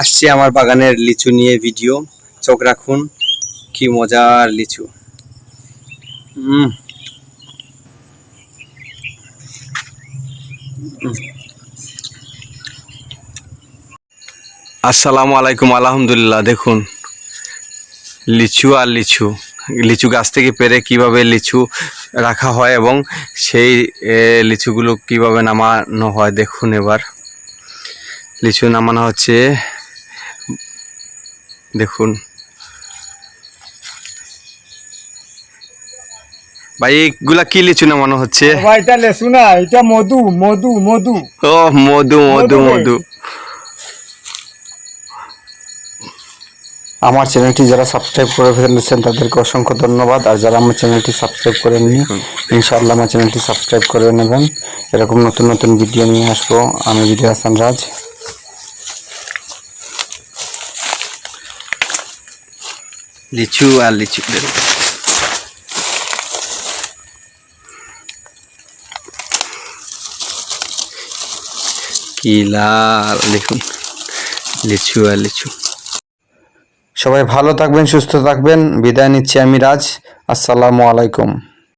আসছে আমার বাগানের লিচু নিয়ে ভিডিও। চোখ রাখুন, কি মজার লিচু। আসসালামু আলাইকুম, আলহামদুলিল্লাহ, দেখুন। লিচু আর লিচু লিচু গাছ থেকে পেরে কীভাবে লিচু রাখা হয় এবং সেই লিচুগুলো কীভাবে নামানো হয়, দেখুন এবার। লিচু নামানো হচ্ছে দেখুন। ভাই এইগুলা কি লিচু নামানো হচ্ছে? ভাই এটা লেসু না এটা মধু মধু মধু। ও মধু মধু মধু। আমার চ্যানেলটি যারা সাবস্ক্রাইব করে ফেলেছেন তাদেরকে অসংখ্য ধন্যবাদ। আর যারা আমার চ্যানেলটি সাবস্ক্রাইব করেননি ইনশাআল্লাহ আমার চ্যানেলটি সাবস্ক্রাইব করে নেবেন। এরকম নতুন নতুন ভিডিও নিয়ে আসব। আমি বিজয় হাসান রাজ। লিচু আর লিচু। কি দেখুন, লিচু আর লিচু। সবাই ভালো থাকবেন, সুস্থ থাকবেন। বিদায় নিচ্ছি আমি রাজ। আসসালামু আলাইকুম।